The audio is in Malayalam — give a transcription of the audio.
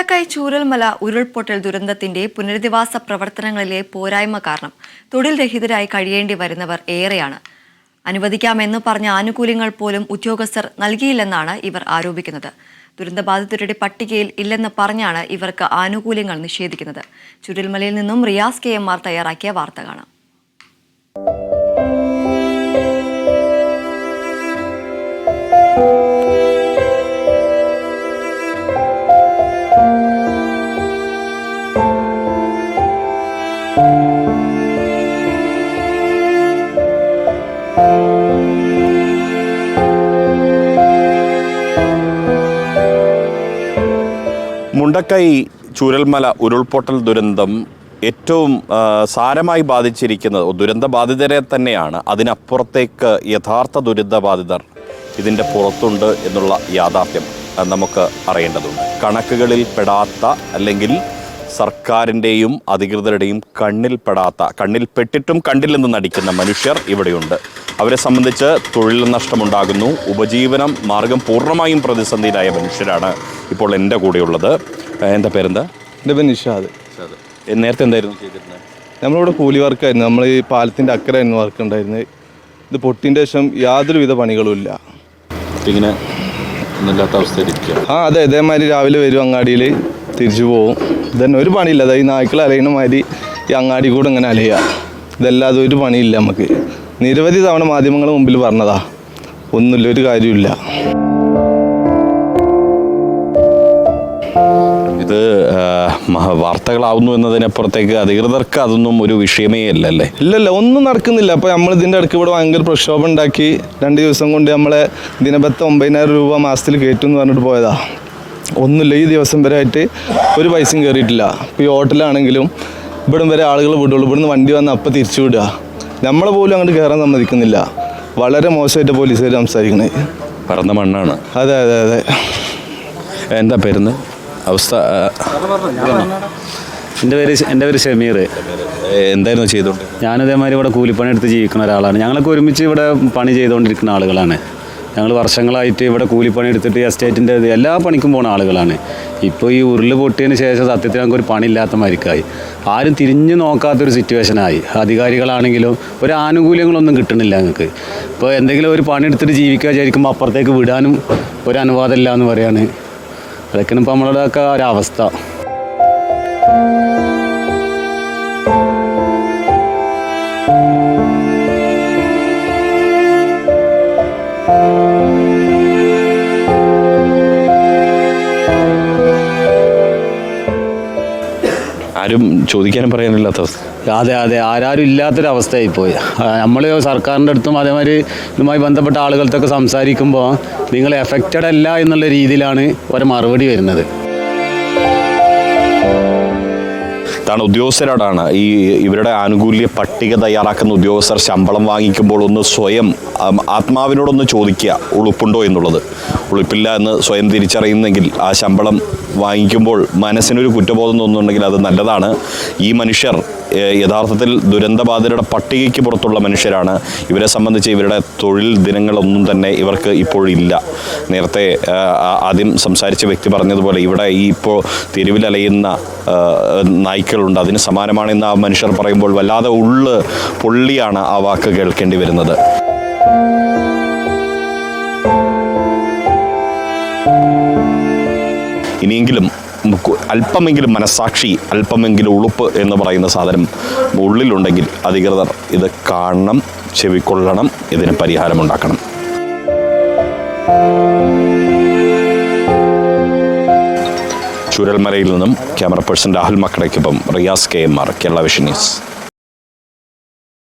മുണ്ടക്കൈ ചൂരൽമല ഉരുൾപൊട്ടൽ ദുരന്തത്തിന്റെ പുനരധിവാസ പ്രവർത്തനങ്ങളിലെ പോരായ്മ കാരണം തൊഴിൽ രഹിതരായി കഴിയേണ്ടി വരുന്നവർ ഏറെയാണ്. അനുവദിക്കാമെന്ന് പറഞ്ഞ ആനുകൂല്യങ്ങൾ പോലും ഉദ്യോഗസ്ഥർ നൽകിയില്ലെന്നാണ് ഇവർ ആരോപിക്കുന്നത്. ദുരന്തബാധിതരുടെ പട്ടികയിൽ ഇല്ലെന്ന് പറഞ്ഞാണ് ഇവർക്ക് ആനുകൂല്യങ്ങൾ നിഷേധിക്കുന്നത്. ചുരൽമലയിൽ നിന്നും റിയാസ് കെ എം ആർ തയ്യാറാക്കിയ വാർത്ത കാണാം. മുണ്ടക്കൈ ചൂരൽമല ഉരുൾപൊട്ടൽ ദുരന്തം ഏറ്റവും സാരമായി ബാധിച്ചിരിക്കുന്നത് ദുരന്ത ബാധിതരെ തന്നെയാണ്. അതിനപ്പുറത്തേക്ക് യഥാർത്ഥ ദുരന്ത ബാധിതർ ഇതിന്റെ പുറത്തുണ്ട് എന്നുള്ള യാഥാർത്ഥ്യം നമുക്ക് അറിയേണ്ടതുണ്ട്. കണക്കുകളിൽ പെടാത്ത അല്ലെങ്കിൽ സർക്കാരിന്റെയും അധികൃതരുടെയും കണ്ണിൽപ്പെടാത്ത കണ്ണിൽ പെട്ടിട്ടും കണ്ടില്ലെന്ന് നടിക്കുന്ന മനുഷ്യർ ഇവിടെയുണ്ട്. അവരെ സംബന്ധിച്ച് തൊഴിൽ നഷ്ടമുണ്ടാകുന്നു. ഉപജീവനം മാർഗം പൂർണമായും പ്രതിസന്ധിയിലായ മനുഷ്യരാണ് ഇപ്പോൾ എന്റെ കൂടെയുള്ളത്. ഉള്ളത് എന്താ പേരെന്താ? എന്റെ പേര് നിഷാദ്. നേരത്തെ എന്തായിരുന്നു ചെയ്തിരുന്നത് നമ്മളിവിടെ കൂലി വർക്കായിരുന്നു. നമ്മൾ ഈ പാലത്തിന്റെ അക്കരായിരുന്നു വർക്ക് ഉണ്ടായിരുന്നത് ഇത് പൊട്ടിന്റെ ശേഷം യാതൊരുവിധ പണികളും ഇല്ല. ഇങ്ങനെ ഒന്നുമില്ലാത്ത അവസ്ഥയിലിരിക്കുക ആ അതെ ഇതേമാതിരി രാവിലെ വരും അങ്ങാടിയിൽ തിരിച്ചു പോവും. ഇതന്നെ ഒരു പണിയില്ല. അതായത് നായ്ക്കൾ അലയണ മാതിരി ഈ അങ്ങാടി കൂടെ ഇങ്ങനെ അലയുക. ഇതല്ലാതെ ഒരു പണിയില്ല നമുക്ക്. നിരവധി തവണ മാധ്യമങ്ങൾ മുമ്പിൽ പറഞ്ഞതാ ഒന്നുമില്ല ഒരു കാര്യമില്ല ഇത് വാർത്തകളാവുന്നു എന്നതിനപ്പുറത്തേക്ക് അധികൃതർക്ക് അതൊന്നും ഒരു വിഷയമേ അല്ല അല്ലേ ഇല്ലല്ല ഒന്നും നടക്കുന്നില്ല. അപ്പോൾ നമ്മൾ ഇതിന്റെ ഇടയ്ക്ക് ഇവിടെ ഭയങ്കര പ്രക്ഷോഭം ഉണ്ടാക്കി രണ്ട് ദിവസം കൊണ്ട് നമ്മളെ ദിനബത്ത ഒമ്പതിനായിരം രൂപ മാസത്തിൽ കയറ്റും എന്ന് പറഞ്ഞിട്ട് പോയതാ. ഒന്നുമില്ല ഈ ദിവസം വരെ ആയിട്ട് ഒരു പൈസയും കയറിയിട്ടില്ല ഇപ്പോൾ ഈ ഹോട്ടലാണെങ്കിലും ഇവിടം വരെ ആളുകൾ വിടുള്ളൂ. ഇവിടുന്ന് വണ്ടി വന്ന് അപ്പം തിരിച്ചു വിടുക. നമ്മളെ പോലും അങ്ങോട്ട് കയറാൻ സമ്മതിക്കുന്നില്ല. വളരെ മോശമായിട്ട് പോലീസുകാർ സംസാരിക്കുന്നത് പറന്ന മണ്ണാണ്. അതെ അതെ അതെ. എന്താ പേര് അവസ്ഥ എന്റെ പേര് എന്റെ പേര് ഷമീർ. എന്തായിരുന്നു ചെയ്തോണ്ട്? ഞാൻ ഇതേമാതിരി ഇവിടെ കൂലിപ്പണി എടുത്ത് ജീവിക്കുന്ന ഒരാളാണ്. ഞങ്ങളൊക്കെ ഒരുമിച്ച് ഇവിടെ പണി ചെയ്തുകൊണ്ടിരിക്കുന്ന ആളുകളാണ്. ഞങ്ങൾ വർഷങ്ങളായിട്ട് ഇവിടെ കൂലിപ്പണി എടുത്തിട്ട് എസ്റ്റേറ്റിന്റെ എല്ലാ പണിക്കും പോണ ആളുകളാണ്. ഇപ്പോൾ ഈ ഉരുൾ പൊട്ടിയതിന് ശേഷം സത്യത്തിൽ ഞങ്ങൾക്ക് ഒരു പണിയില്ലാത്ത മരിക്കായി ആരും തിരിഞ്ഞു നോക്കാത്തൊരു സിറ്റുവേഷനായി. അധികാരികളാണെങ്കിലും ഒരു ആനുകൂല്യങ്ങളൊന്നും കിട്ടണില്ല ഞങ്ങൾക്ക് ഇപ്പോൾ എന്തെങ്കിലും ഒരു പണി എടുത്തിട്ട് ജീവിക്കുക വിചാരിക്കുമ്പോൾ അപ്പുറത്തേക്ക് വിടാനും ഒരു അനുവാദമില്ല എന്ന് പറയാണ്. അതൊക്കെയാണ് ഇപ്പോൾ നമ്മളുടെയൊക്കെ ഒരവസ്ഥ ആരും ചോദിക്കാനും പറയാനില്ലാത്ത അവസ്ഥ. അതെ അതെ. ആരാരും ഇല്ലാത്തൊരവസ്ഥയായി പോയി നമ്മൾ സർക്കാരിന്റെ അടുത്തും അതേമാതിരി ഇതുമായി ബന്ധപ്പെട്ട ആളുകൾക്കൊക്കെ സംസാരിക്കുമ്പോൾ നിങ്ങൾ എഫക്റ്റഡ് അല്ല എന്നുള്ള രീതിയിലാണ് ഒരു മറുപടി വരുന്നത്. ഇതാണ് ഉദ്യോഗസ്ഥരോടാണ് ഈ ഇവരുടെ ആനുകൂല്യ പട്ടിക തയ്യാറാക്കുന്ന ഉദ്യോഗസ്ഥർ ശമ്പളം വാങ്ങിക്കുമ്പോൾ ഒന്ന് സ്വയം ആത്മാവിനോടൊന്ന് ചോദിക്കുക ഉളുപ്പുണ്ടോ എന്നുള്ളത്. ഉളുപ്പില്ല എന്ന് സ്വയം തിരിച്ചറിയുന്നെങ്കിൽ ആ ശമ്പളം വാങ്ങിക്കുമ്പോൾ മനസ്സിനൊരു കുറ്റബോധം തോന്നുന്നുണ്ടെങ്കിൽ അത് നല്ലതാണ്. ഈ മനുഷ്യർ യഥാർത്ഥത്തിൽ ദുരന്തബാധിതരുടെ പട്ടികയ്ക്ക് പുറത്തുള്ള മനുഷ്യരാണ്. ഇവരെ സംബന്ധിച്ച് ഇവരുടെ തൊഴിൽ ദിനങ്ങളൊന്നും തന്നെ ഇവർക്ക് ഇപ്പോഴില്ല നേരത്തെ ആദ്യം സംസാരിച്ച വ്യക്തി പറഞ്ഞതുപോലെ ഇവിടെ ഈ ഇപ്പോൾ തെരുവിലലയുന്ന നായ്ക്കളുണ്ട്. അതിന് സമാനമാണെന്ന് ആ മനുഷ്യർ പറയുമ്പോൾ വല്ലാതെ ഉള്ള് പൊള്ളിയാണ് ആ വാക്ക് കേൾക്കേണ്ടി വരുന്നത്. ഇനിയെങ്കിലും അല്പമെങ്കിലും മനസാക്ഷി അല്പമെങ്കിലും ഉളുപ്പ് എന്ന് പറയുന്ന സാധനം ഉള്ളിലുണ്ടെങ്കിൽ അധികൃതർ ഇത് കാണണം ചെവിക്കൊള്ളണം ഇതിന് പരിഹാരമുണ്ടാക്കണം. ചുരൽമലയിൽ നിന്നും camera person Rahul മക്കടയ്ക്കൊപ്പം Riyas K M R Kerala Vision News.